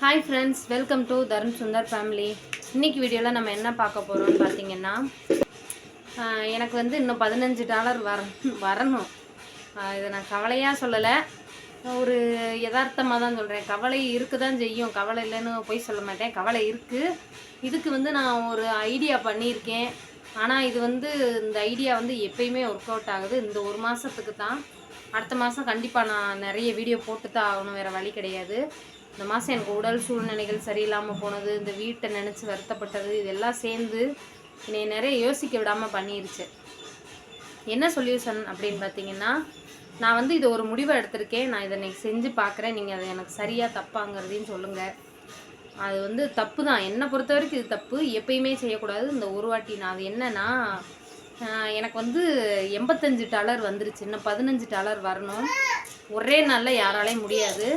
Hi friends welcome to Tarun Sundar family இன்றைக்கி வீடியோவில் நம்ம என்ன பார்க்க போகிறோம்னு பார்த்தீங்கன்னா எனக்கு வந்து இன்னும் பதினஞ்சு டாலர் வர வரணும். இதை நான் கவலையாக சொல்லலை. ஒரு யதார்த்தமாக தான் சொல்கிறேன் கவலை இருக்க தான் செய்யும். கவலை இல்லைன்னு போய் சொல்ல மாட்டேன். கவலை இருக்குது இதுக்கு வந்து நான் ஒரு ஐடியா பண்ணியிருக்கேன். ஆனால் இது வந்து இந்த ஐடியா வந்து எப்பயுமே ஒர்க் அவுட் ஆகுது. இந்த ஒரு மாதத்துக்கு தான். அடுத்த மாதம் கண்டிப்பாக நான் நிறைய வீடியோ போட்டு தான் ஆகணும். வேறு வழி கிடையாது. இந்த மாதம் எனக்கு உடல் சூழ்நிலைகள் சரியில்லாமல் போனது இந்த வீட்டை நினச்சி வருத்தப்பட்டது இதெல்லாம் சேர்ந்து என்னை நிறைய யோசிக்க விடாமல் பண்ணிருச்சு. என்ன சொல்யூஷன் அப்படின்னு பார்த்தீங்கன்னா நான் வந்து இது ஒரு முடிவை எடுத்திருக்கேன் நான் இதை இன்றைக்கி செஞ்சு பார்க்குறேன் நீங்கள் அதை எனக்கு சரியாக தப்பாங்கிறதையும் சொல்லுங்கள் அது வந்து தப்பு தான். என்னை பொறுத்த வரைக்கும் இது தப்பு. எப்பயுமே செய்யக்கூடாது. இந்த ஒரு வாட்டி நான் அது என்னன்னா எனக்கு வந்து எண்பத்தஞ்சு டாலர் வந்துருச்சு. இன்னும் பதினஞ்சு டாலர் வரணும். ஒரே நாளில் யாராலையும் முடியாது.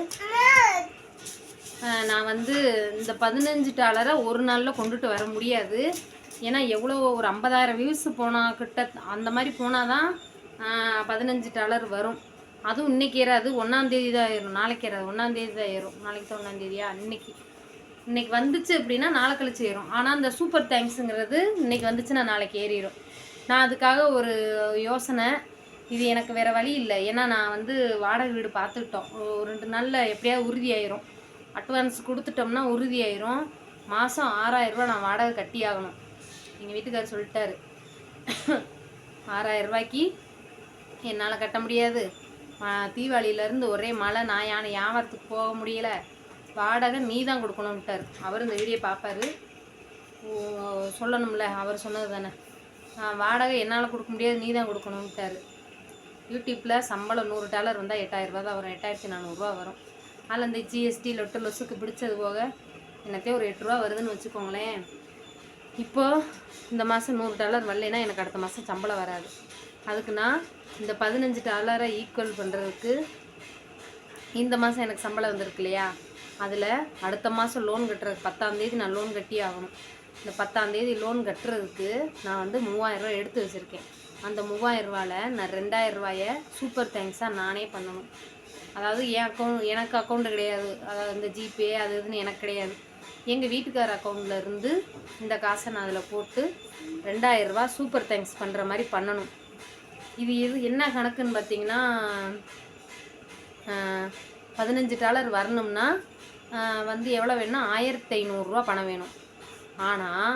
நான் வந்து இந்த பதினஞ்சு டாலரை ஒரு நாளில் கொண்டுட்டு வர முடியாது. ஏன்னா எவ்வளோ ஒரு ஐம்பதாயிரம் வியூஸ் போனால் கிட்ட அந்த மாதிரி போனால் தான் பதினஞ்சு டாலர் வரும். அதுவும் இன்றைக்கி ஏறாது ஒன்றாந்தேதி தான் ஏறும். நாளைக்கு ஏறாது ஒன்றாந்தேதி தான் ஏறும். நாளைக்கு தான் ஒன்றாந்தேதியா இன்னைக்கு. இன்றைக்கி வந்துச்சு அப்படின்னா நாளை கழிச்சு ஏறும். ஆனால் அந்த சூப்பர் தேங்க்ஸுங்கிறது இன்னைக்கு வந்துச்சுன்னா நாளைக்கு ஏறிடும் நான் அதுக்காக ஒரு யோசனை. இது எனக்கு வேறு வழி இல்லை. ஏன்னா நான் வந்து வாடகை வீடு பார்த்துக்கிட்டோம். ரெண்டு நாளில் எப்படியாவது உறுதியாயிரும். அட்வான்ஸ் கொடுத்துட்டோம்னா உறுதியாயிரும். மாதம் ஆறாயிரரூபா நான் வாடகை கட்டி ஆகணும் எங்கள் வீட்டுக்காரர் சொல்லிட்டாரு. ஆறாயிரம் ரூபாய்க்கு என்னால் கட்ட முடியாது. தீபாவளியிலேருந்து ஒரே மழை நான் யானை வியாபாரத்துக்கு போக முடியலை. வாடகை நீ தான் கொடுக்கணும்ட்டார். அவர் இந்த வீடியோ பார்ப்பாரு. சொல்லணும்ல அவர் சொன்னது தானே. வாடகை என்னால் கொடுக்க முடியாது நீ தான் கொடுக்கணும்ட்டார். யூடியூப்பில் சம்பளம் நூறு டாலர் வந்தால் எட்டாயிரரூபா தான் வரும். எட்டாயிரத்தி நானூறுரூவா வரும். அதில் அந்த ஜிஎஸ்டி லொட்டு லொசுக்கு பிடிச்சது போக என்னத்தையும் ஒரு எட்டு ரூபா வருதுன்னு வச்சுக்கோங்களேன். இப்போது இந்த மாதம் நூறு டாலர் வரலைன்னா எனக்கு அடுத்த மாதம் சம்பளம் வராது. அதுக்கு நான் இந்த பதினஞ்சு டாலரை ஈக்குவல் பண்ணுறதுக்கு இந்த மாதம் எனக்கு சம்பளம் வந்திருக்கு இல்லையா? அதில் அடுத்த மாதம் லோன் கட்டுறதுக்கு பத்தாந்தேதி நான் லோன் கட்டி ஆகணும். இந்த பத்தாந்தேதி லோன் கட்டுறதுக்கு நான் வந்து மூவாயிரரூவா எடுத்து வச்சுருக்கேன். அந்த மூவாயிரம் நான் ரெண்டாயிரரூவாயை சூப்பர் தேங்க்ஸாக நானே பண்ணணும். அதாவது என் அக்கௌண்ட் எனக்கு அக்கௌண்ட்டு கிடையாது. அதாவது இந்த ஜிபே அது இதுன்னு எனக்கு கிடையாது. எங்கள் வீட்டுக்கார அக்கௌண்ட்டில் இருந்து இந்த காசை நான் அதில் போட்டு ரெண்டாயிரரூபா சூப்பர் தேங்க்ஸ் பண்ணுற மாதிரி பண்ணணும். இது எது என்ன கணக்குன்னு பார்த்தீங்கன்னா பதினஞ்சு டாலர் வரணும்னா வந்து எவ்வளோ வேணும்னா ஆயிரத்தி ஐநூறுரூவா பணம் வேணும். ஆனால்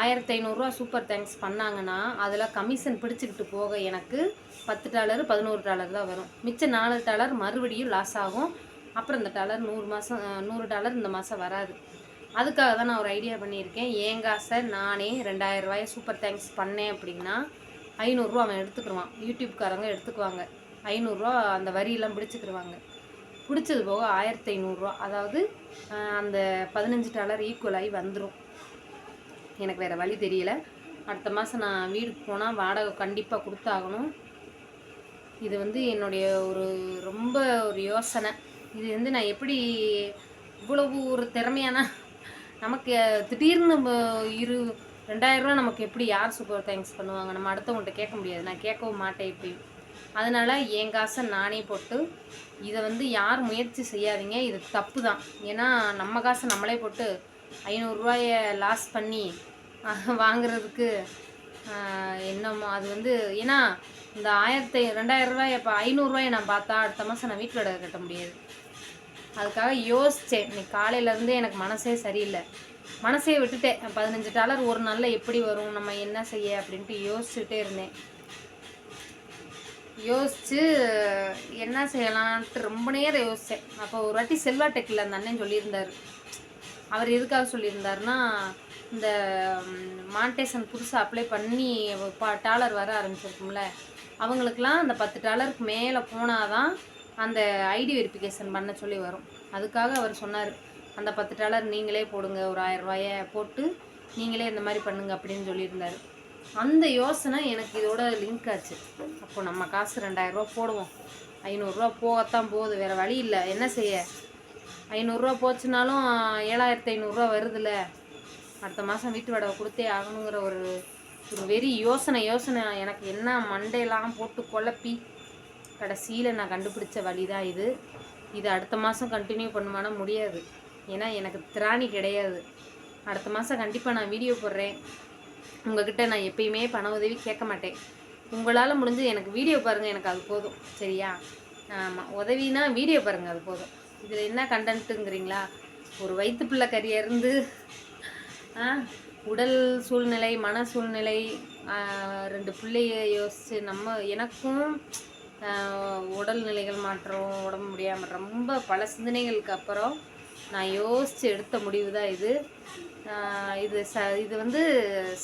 ஆயிரத்தி ஐநூறுரூவா சூப்பர் தேங்க்ஸ் பண்ணாங்கன்னா அதில் கமிஷன் பிடிச்சிக்கிட்டு போக எனக்கு பத்து டாலர் பதினோரு டாலர் தான் வரும். மிச்சம் நாலு டாலர் மறுபடியும் லாஸ் ஆகும். அப்புறம் இந்த டாலர் நூறு மாதம் நூறு டாலர் இந்த மாதம் வராது. அதுக்காக தான் நான் ஒரு ஐடியா பண்ணியிருக்கேன். ஏங்கா காசை நானே ரெண்டாயிரம் ரூபாயை சூப்பர் தேங்க்ஸ் பண்ணேன் அப்படின்னா ஐநூறுரூவா அவன் எடுத்துக்கிடுவான் யூடியூப்காரங்க எடுத்துக்குவாங்க. ஐநூறுரூவா அந்த வரியெல்லாம் பிடிச்சிக்கிடுவாங்க பிடிச்சது போக ஆயிரத்தி ஐநூறுரூவா அதாவது அந்த பதினஞ்சு டாலர் ஈக்குவல் ஆகி வந்துடும் எனக்கு வேறு வழி தெரியல. அடுத்த மாதம் நான் வீடுக்கு போனால் வாடகை கண்டிப்பாக கொடுத்தாகணும். இது வந்து என்னுடைய ஒரு ரொம்ப ஒரு யோசனை. இது வந்து நான் எப்படி இவ்வளவு ஒரு திறமையான நமக்கு திடீர்னு இரு ரெண்டாயிரரூவா நமக்கு எப்படி யார் சூப்பர் தேங்க்ஸ் பண்ணுவாங்க? நம்ம அடுத்தவங்கள்ட்ட கேட்க முடியாது. நான் கேட்கவும் மாட்டேன் இப்படி. அதனால் என் காசை நானே போட்டு இதை வந்து யார் முயற்சி செய்யாதீங்க. இது தப்பு தான் ஏன்னா நம்ம காசை நம்மளே போட்டு ஐநூறுரூவாய லாஸ் பண்ணி வாங்குறதுக்கு என்னமோ அது வந்து ஏன்னா இந்த ஆயிரத்தி ரெண்டாயிரம் ரூபாய் இப்போ ஐநூறுரூவாயை நான் பார்த்தா அடுத்த மாதம் நான் வீட்டில் கட்ட முடியாது. அதுக்காக யோசித்தேன் இன்னைக்கு காலையிலேருந்தே எனக்கு மனசே சரியில்லை. மனசே விட்டுட்டேன். பதினஞ்சு டாலர் ஒரு நாளில் எப்படி வரும்? நம்ம என்ன செய்ய? அப்படின்ட்டு யோசிச்சுட்டே இருந்தேன். யோசித்து என்ன செய்யலான்ட்டு ரொம்ப நேரம் யோசித்தேன் அப்போ ஒரு வாட்டி செல்வா டெக்கில் அந்த அண்ணன் சொல்லியிருந்தார். அவர் எதுக்காக சொல்லியிருந்தாருன்னா இந்த மான்டேஷன் புதுசாக அப்ளை பண்ணி பா டாலர் வர ஆரம்பிச்சிருக்கும்ல அவங்களுக்குலாம் அந்த பத்து டாலருக்கு மேலே போனால் தான் அந்த ஐடி வெரிஃபிகேஷன் பண்ண சொல்லி வரும். அதுக்காக அவர் சொன்னார் அந்த பத்து டாலர் நீங்களே போடுங்க ஒரு ஆயிரம் ரூபாய போட்டு நீங்களே இந்த மாதிரி பண்ணுங்க அப்படின்னு சொல்லியிருந்தார். அந்த யோசனை எனக்கு இதோட லிங்க் ஆச்சு. அப்போ நம்ம காசு ரெண்டாயிரரூபா போடுவோம். ஐநூறுரூவா போகத்தான் போகுது வேறு வழி இல்லை. என்ன செய்ய? ஐநூறுரூவா போச்சுனாலும் ஏழாயிரத்தி ஐநூறுரூவா வருதுல்ல அடுத்த மாதம் வீட்டு வாடகை கொடுத்தே ஆகணுங்கிற ஒரு ஒரு வெறி யோசனை யோசனை. எனக்கு என்ன மண்டையெல்லாம் போட்டு குழப்பி. கடைசியில் நான் கண்டுபிடிச்ச வழி தான் இது. இது அடுத்த மாதம் கண்டினியூ பண்ணுமானா முடியாது. ஏன்னா எனக்கு திராணி கிடையாது. அடுத்த மாதம் கண்டிப்பாக நான் வீடியோ போடுறேன். உங்ககிட்ட நான் எப்பயுமே பண உதவி கேட்க மாட்டேன். உங்களால் முடிஞ்சு எனக்கு வீடியோ பாருங்கள் எனக்கு அது போதும். சரியா? ஆமாம் உதவினா வீடியோ பாருங்கள் அது போதும். இதில் என்ன கண்டென்ட்டுங்கிறீங்களா ஒரு வயிற்று பிள்ளை கறியிருந்து உடல் சூழ்நிலை மன சூழ்நிலை ரெண்டு பிள்ளைய யோசித்து நம்ம எனக்கும் உடல் உடல்நிலைகள் மாற்றம் உடம்பு முடியாமல் ரொம்ப பல சிந்தனைகளுக்கு அப்புறம் நான் யோசித்து எடுத்த முடிவு தான் இது இது ச இது வந்து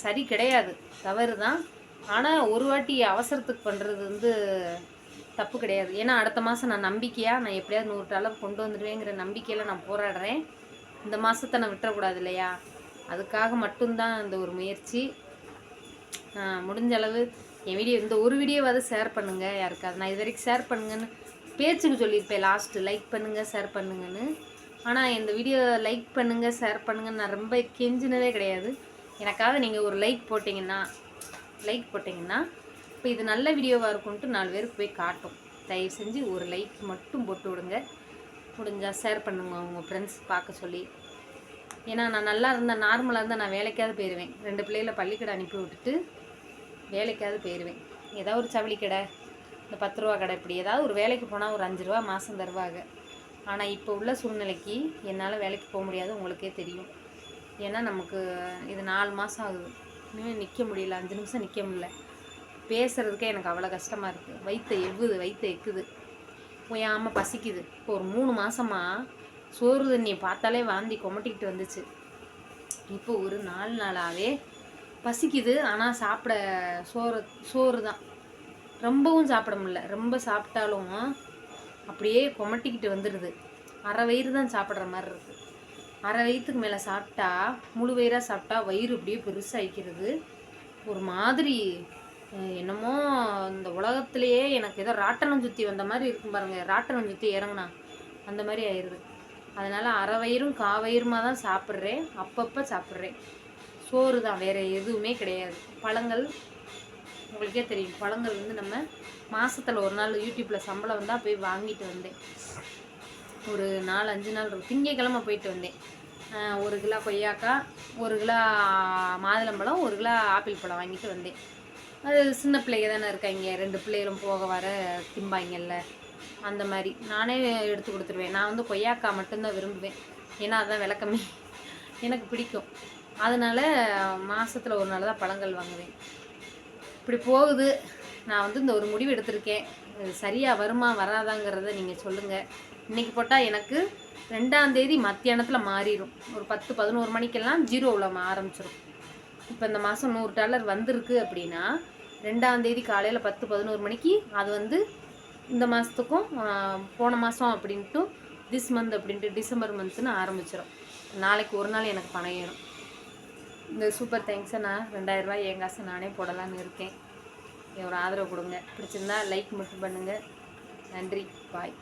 சரி கிடையாது தவறு தான் ஆனால் ஒரு வாட்டி அவசரத்துக்கு பண்ணுறது வந்து தப்பு கிடையாது. ஏன்னா அடுத்த மாதம் நான் நம்பிக்கையாக நான் எப்படியாவது நூறு டாலர் கொண்டு வந்துடுவேங்கிற நம்பிக்கையில் நான் போராடுறேன். இந்த மாதத்தை நான் விட்டுறக்கூடாது இல்லையா? அதுக்காக மட்டும்தான் இந்த ஒரு முயற்சி. முடிஞ்ச அளவு என் வீடியோ இந்த ஒரு வீடியோவாவது ஷேர் பண்ணுங்கள் யாருக்காவது. நான் இது வரைக்கும் ஷேர் பண்ணுங்கன்னு பேச்சுக்கு சொல்லியிருப்பேன். லாஸ்ட்டு லைக் பண்ணுங்கள் ஷேர் பண்ணுங்கன்னு. ஆனால் இந்த வீடியோ லைக் பண்ணுங்கள் ஷேர் பண்ணுங்கன்னு நான் ரொம்ப கெஞ்சினதே கிடையாது. எனக்காக நீங்கள் ஒரு லைக் போட்டிங்கன்னா லைக் போட்டிங்கன்னா இப்போ இது நல்ல வீடியோவாக இருக்கும்ன்ட்டு நாலு பேருக்கு போய் காட்டும். தயவு செஞ்சு ஒரு லைக் மட்டும் போட்டு விடுங்க. முடிஞ்சால் ஷேர் பண்ணுங்க உங்கள் ஃப்ரெண்ட்ஸ் பார்க்க சொல்லி. ஏன்னா நான் நல்லா இருந்தேன் நார்மலாக இருந்தால் நான் வேலைக்காவது போயிடுவேன் ரெண்டு பிள்ளைகளை பள்ளிக்கடை அனுப்பி விட்டுட்டு வேலைக்காவது போயிடுவேன் ஏதாவது ஒரு சவளி கடை இந்த பத்து ரூபா கடை இப்படி ஏதாவது ஒரு வேலைக்கு போனால் ஒரு அஞ்சு ரூபா மாதம் தருவாங்க. ஆனால் இப்போ உள்ள சூழ்நிலைக்கு என்னால் வேலைக்கு போக முடியாது உங்களுக்கே தெரியும். ஏன்னா நமக்கு இது நாலு மாதம் ஆகுது. இன்னும் நிற்க முடியல அஞ்சு நிமிஷம் நிற்க முடியல. பேசுகிறதுக்கே எனக்கு அவ்வளோ கஷ்டமாக இருக்குது வயிற்று எவ்வுது வயிற்று எக்குது. ஓயாமல் பசிக்குது. இப்போ ஒரு மூணு மாதமாக சோறு தண்ணியை பார்த்தாலே வாந்தி கொமட்டிக்கிட்டு வந்துச்சு. இப்போ ஒரு நாலு நாளாகவே பசிக்குது. ஆனால் சாப்பிட சோறு சோறு தான். ரொம்பவும் சாப்பிட முடியல. ரொம்ப சாப்பிட்டாலும் அப்படியே கொமட்டிக்கிட்டு வந்துடுது அரை வயிறு தான் சாப்பிட்ற மாதிரி இருக்குது அரை வயிற்றுக்கு மேலே சாப்பிட்டா முழு வயிறாக சாப்பிட்டா வயிறு அப்படியே பெருசாகிக்கிறது ஒரு மாதிரி என்னமோ இந்த உலகத்திலேயே எனக்கு ஏதோ ராட்டனம் சுற்றி வந்த மாதிரி இருக்கும் பாருங்க. ராட்டனம் சுற்றி இறங்குனா அந்த மாதிரி ஆயிடுது அதனால் அரை வயிறும் கா தான் சாப்பிட்றேன். அப்பப்போ சாப்பிட்றேன். சோறு தான் வேறு எதுவுமே கிடையாது. பழங்கள் உங்களுக்கே தெரியும். பழங்கள் வந்து நம்ம மாதத்தில் ஒரு நாள் யூடியூப்பில் சம்பளம் வந்தால் போய் வாங்கிட்டு வந்தேன். ஒரு நாலு அஞ்சு நாள் இருக்கும் திங்கக்கிழமை போயிட்டு வந்தேன். ஒரு கிலோ கொய்யாக்காய் ஒரு கிலோ மாதுளம்பழம் ஒரு கிலோ ஆப்பிள் பழம் வாங்கிட்டு வந்தேன். அது சின்ன பிள்ளைங்க தானே இருக்காங்க. ரெண்டு பிள்ளைகளும் போக வர திம்பாங்கல்ல. அந்த மாதிரி. நானே எடுத்து கொடுத்துருவேன். நான் வந்து கொய்யாக்காய் மட்டும்தான் விரும்புவேன். ஏன்னா அதுதான் விளக்கமே. எனக்கு பிடிக்கும். அதனால் மாதத்தில் ஒரு நாள் தான் பழங்கள் வாங்குவேன். இப்படி போகுது. நான் வந்து இந்த ஒரு முடிவு எடுத்திருக்கேன். சரியாக வருமா வராதாங்கிறத நீங்கள் சொல்லுங்கள் இன்றைக்கி போட்டால் எனக்கு ரெண்டாம் தேதி மத்தியானத்தில் மாறிடும் ஒரு பத்து பதினோரு மணிக்கெல்லாம் ஜீரோவில் ஆரம்பிச்சிடும் இப்போ இந்த மாதம் நூறு டாலர் வந்திருக்கு அப்படின்னா ரெண்டாம் தேதி காலையில் பத்து பதினோரு மணிக்கு அது வந்து இந்த மாதத்துக்கும் போன மாதம் அப்படின்ட்டு திஸ் மந்த் அப்படின்ட்டு டிசம்பர் மந்த்துன்னு ஆரம்பிச்சிடும் நாளைக்கு ஒரு நாள் எனக்கு பணம் ஏறும். இந்த சூப்பர் தேங்க்ஸை நான் ரெண்டாயிரம் ரூபாய் என் காசை நானே போடலான்னு இருக்கேன். ஒரு ஆதரவு கொடுங்க. பிடிச்சிருந்தா லைக் மட்டும் பண்ணுங்கள் நன்றி. பாய்